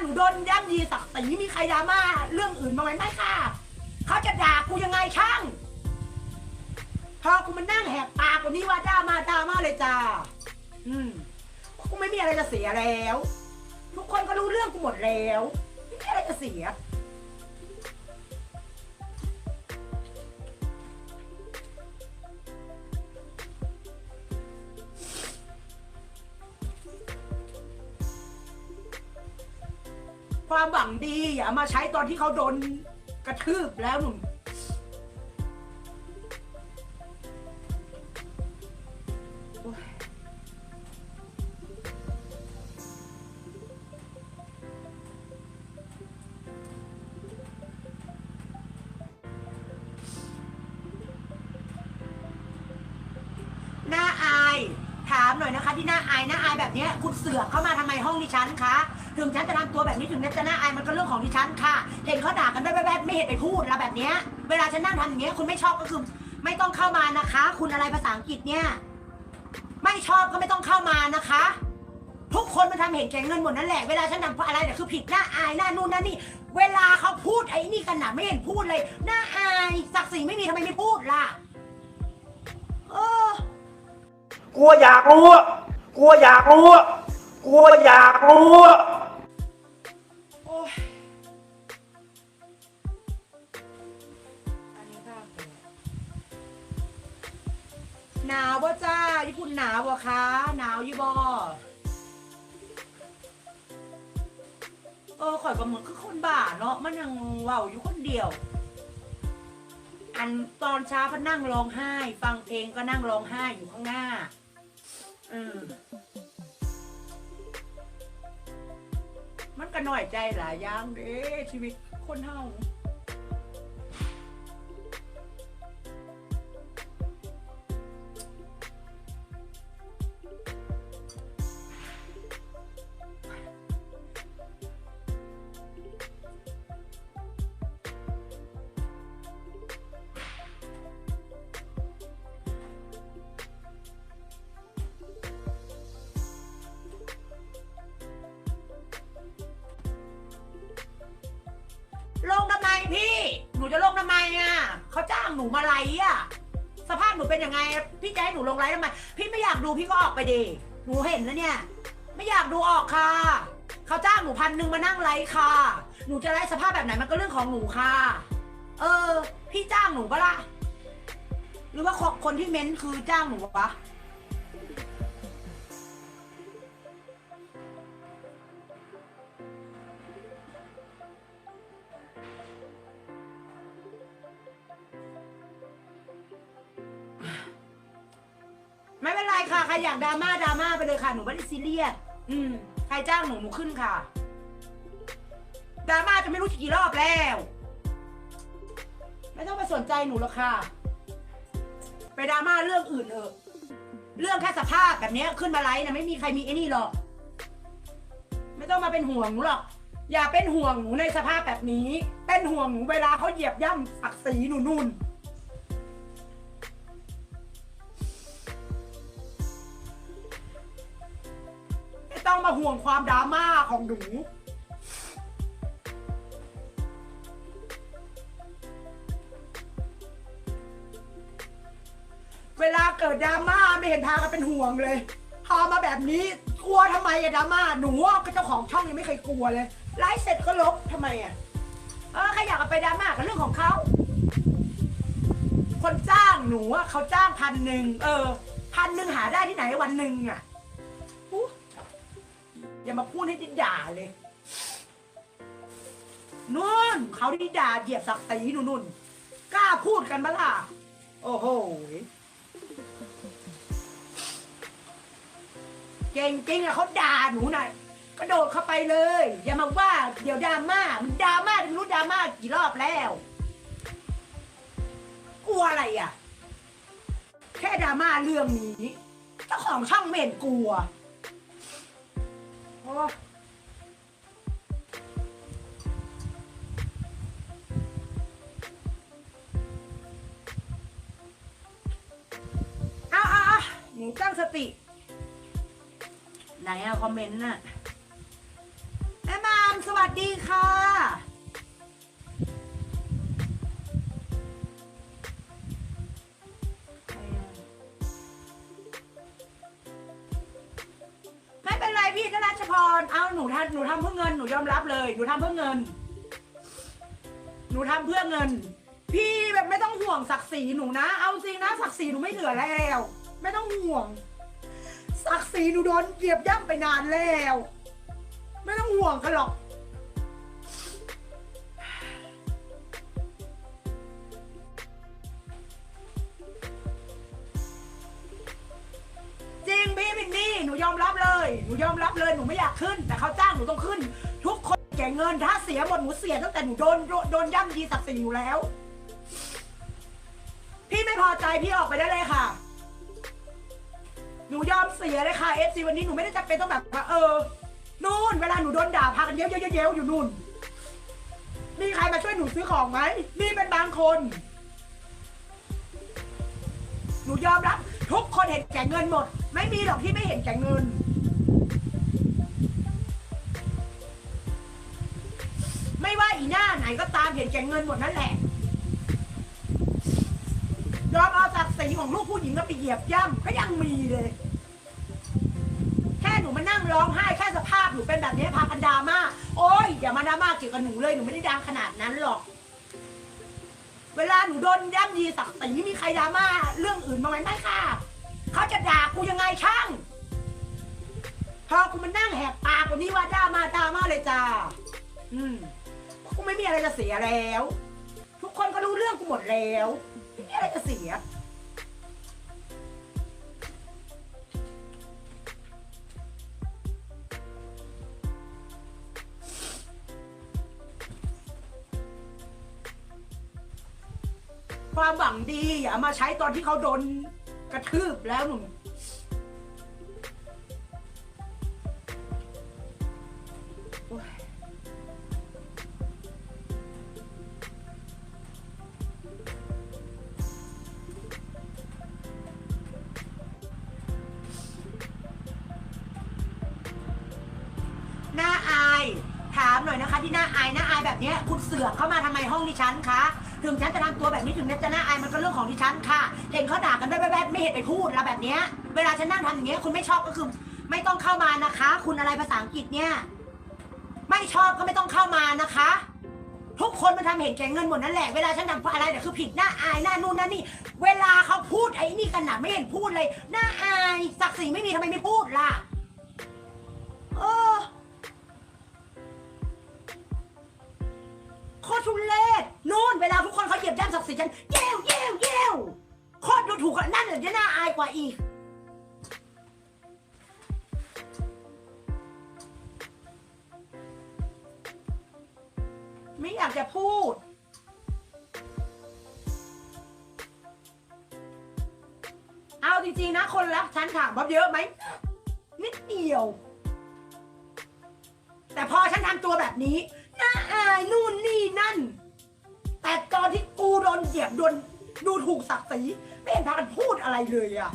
หนูโดนย่ำยีศักดิ์ศรีมีใครดราม่าเรื่องอื่นบ้างไหมไม่ค่ะเขาจะด่ากูยังไงช่างพอกูมานั่งแหกปากกว่านี้ว่าด่ามาด่ามาเลยจ้าอืมกูไม่มีอะไรจะเสียแล้ว ทุกคนก็รู้เรื่องกูหมดแล้วไม่มีอะไรจะเสีย ความหวังดีอย่ามาใช้ตอนที่เขาโดนกระทืบแล้วหนุ่มหน้าอาย ถามหน่อยนะคะ ที่หน้าอายหน้าอายแบบเนี้ย คุณเสือกเข้ามาทำไมห้องดิฉันคะ ถึงฉันจะทำตัวแบบนี้ถึงจะหน้าอายมันก็เรื่องของดิฉันค่ะ เห็นเขาด่ากันแบบแบบๆไม่เห็นไปพูดแล้วแบบเนี้ย เวลาฉันนั่งทำอย่างเงี้ยคุณไม่ชอบก็คือ ไม่ต้องเข้ามานะคะ คุณอะไรภาษาอังกฤษเนี่ย ไม่ชอบก็ไม่ต้องเข้ามานะคะ ทุกคนมันทำเห็นแก่เงินหมดนั่นแหละ เวลาฉันทำเพราะอะไรเนี่ยคือผิดหน้าอายหน้านู่นหน้านี่ เวลาเขาพูดไอ้นี่กันน่ะไม่เห็นพูดเลยหน้าอายศักดิ์ศรีไม่มีทำไมไม่พูดล่ะ เออ กลัวอยากรู้อะกลัวอยากรู้อะกลัวอยากรู้อะ หนาวบ่จ้าญี่ปุ่นหนาวบ่คะหนาวอยี่บ่เออข่อยก็เหมือนคือคนบ้าเนาะมันยังเว้าอยู่คนเดียว อันตอนเช้าก็นั่งร้องไห้ ฟังเพลงก็นั่งร้องไห้อยู่ข้างหน้าอืมมันก็น้อยใจหลายอย่างเด้ชีวิตคนเฮา นูมาไลฟ์อะสภาพหนูเป็นยังไง พี่จะให้หนูลงไลฟ์ทำไม พี่ไม่อยากดูพี่ก็ออกไปดิหนูเห็นแล้วเนี่ย ไม่อยากดูออกค่ะ เขาจ้างหนูพันหนึ่งมานั่งไลฟ์ค่ะ หนูจะไลฟ์สภาพแบบไหนมันก็เรื่องของหนูค่ะ เออ พี่จ้างหนูปะล่ะ หรือว่าคนที่เม้นคือจ้างหนูปะ ค่ะ ใครอยากดราม่าดราม่าไปเลยค่ะ หนูไม่ได้ซีเรียส อืม ใครจ้างหนูหนูขึ้นค่ะ ดราม่าจะไม่รู้กี่รอบแล้ว ไม่ต้องไปสนใจหนูหรอกค่ะ ไปดราม่าเรื่องอื่นเถอะ เรื่องแค่สภาพแบบนี้ขึ้นมาไลฟ์นะไม่มีใครมีไอ้นี่หรอก ไม่ต้องมาเป็นห่วงหนูหรอก อย่าเป็นห่วงหนูในสภาพแบบนี้ เป็นห่วงหนูเวลาเขาเหยียบย่ำศักดิ์ศรีหนูนู่นไต้องมาห่วงความดราม่าของหนู เวลาเกิดดราม่าไม่เห็นพากันเป็นห่วงเลยพามาแบบนี้กลัวทำไมอะดราม่าหนูอะก็เจ้าของช่องยังไม่เคยกลัวเลยไลฟ์เสร็จก็ลบทำไมอะเออใครอยากไปดราม่าก็เรื่องของเขาคนจ้างหนูอะเขาจ้างพันหนึ่งเออพันหนึ่งหาได้ที่ไหนวันหนึ่งอะ อย่ามาพูดให้ดิด่าเลยนู่นเขาดิด่าเหยียบศักดิ์ศรีหนูนุ่นกล้าพูดกันบ้าล่ะ โอ้โหเก่งจริงอะเขาด่าหนูหน่อยกระโดดเข้าไปเลย อย่ามาว่า เดี๋ยวดราม่ามันดราม่าไม่รู้ดราม่ากี่รอบแล้วกลัวอะไรอะแค่ดราม่าเรื่องนี้เจ้าของช่องไม่นกลัวโอ้ เอาเอาเอาหนูตั้งสติ ไหนอะคอมเมนต์น่ะ แม่มามงสวัสดีค่ะ ราชพรเอาหนูทำหนูทำเพื่อเงินหนูยอมรับเลย หนูทำเพื่อเงิน หนูทำเพื่อเงิน พี่แบบไม่ต้องห่วงศักดิ์ศรีหนูนะ เอาจริงนะศักดิ์ศรีหนูไม่เหลือแล้ว ไม่ต้องห่วงศักดิ์ศรีหนูโดนเหยียบย่ำไปนานแล้ว ไม่ต้องห่วงกันหรอกจริงพี่บินนี่หนูยอมรับเลย หนูยอมรับเลยหนูไม่อยากขึ้น แต่เขาจ้างหนูต้องขึ้น ทุกคนแก่เงินถ้าเสียหมดหนูเสียตั้งแต่หนูโดนโดนย่ำยีศักดิ์ศรีอยู่แล้ว พี่ไม่พอใจพี่ออกไปได้เลยค่ะ หนูยอมเสียเลยค่ะเอฟซีวันนี้หนูไม่ได้จำเป็นต้องแบบว่าเออนู่นเวลาหนูโดนด่าพากันเย้ยเย้ยวเย้ยวอยู่นู่นมีใครมาช่วยหนูซื้อของไหมนี่เป็นบางคน หนูยอมรับ ทุกคนเห็นแก่เงินหมด ไม่มีหรอกที่ไม่เห็นแก่เงิน อีหน้าไหนก็ตามเห็นแก่เงินหมดนั่นแหละยอมเอาศักดิ์ศรีของลูกผู้หญิงก็ไปเหยียบย่ำก็ยังมีเลย แค่หนูมานั่งร้องไห้แค่สภาพหนูเป็นแบบนี้พากันดราม่าโอ๊ยอย่ามาดราม่าเกี่ยวกับหนูเลยหนูไม่ได้ดังขนาดนั้นหรอก เวลาหนูโดนย่ำยีศักดิ์ศรีมีใครดราม่าเรื่องอื่นบ้างไหมไม่ค่ะเขาจะด่ากูยังไงช่างพอกูมานั่งแหกปากวันนี้ว่าด่ามาด่ามาเลยจ้า อืม กูไม่มีอะไรจะเสียแล้ว ทุกคนก็รู้เรื่องกูหมดแล้วไม่มีอะไรจะเสีย ความหวังดีอย่าเอามาใช้ตอนที่เขาโดนกระทืบแล้วหนุ่ม ที่น้าอายน้าอายแบบเนี้ยคุณเสือกเข้ามาทำไมห้องดิฉันคะถึงฉันจะทำตัวแบบนี้ถึงจะน้าอายมันก็เรื่องของดิฉันค่ะ เห็นเขาด่ากันแวบๆไม่เห็นไปพูดแล้วแบบเนี้ยเวลาฉันนั่งทำอย่างเงี้ยคุณไม่ชอบก็คือไม่ต้องเข้ามานะคะ คุณอะไรภาษาอังกฤษเนี่ย ไม่ชอบก็ไม่ต้องเข้ามานะคะ ทุกคนมันทำเห็นแก่เงินหมดนั่นแหละเวลาฉันทำอะไรแต่ยคือผิดหน้าอายหน้านู่นหน้านี่ เวลาเขาพูดไอ้นี่กันหน่ะไม่เห็นพูดเลยหน้าอายศักดิ์ศรีไม่มีทำไมไม่พูดล่ะ โคตรทุเลศนู่นเวลาทุกคนเขาเหยียบย่ำศักดิ์ศรีฉันเย้วเย้วเย้วโคตรดูถูกอะนั่นเลยจะน่าอายกว่าอีก ไม่อยากจะพูด เอาจริงๆนะ คนรักฉันถามว่าเยอะไหมนิดเดียว แต่พอฉันทำตัวแบบนี้ายนู่นนี่นั่น แต่ตอนที่กูโดนเหยียบโดนดูถูกศักดิ์ศรีไม่เห็นพากันพูดอะไรเลยอะ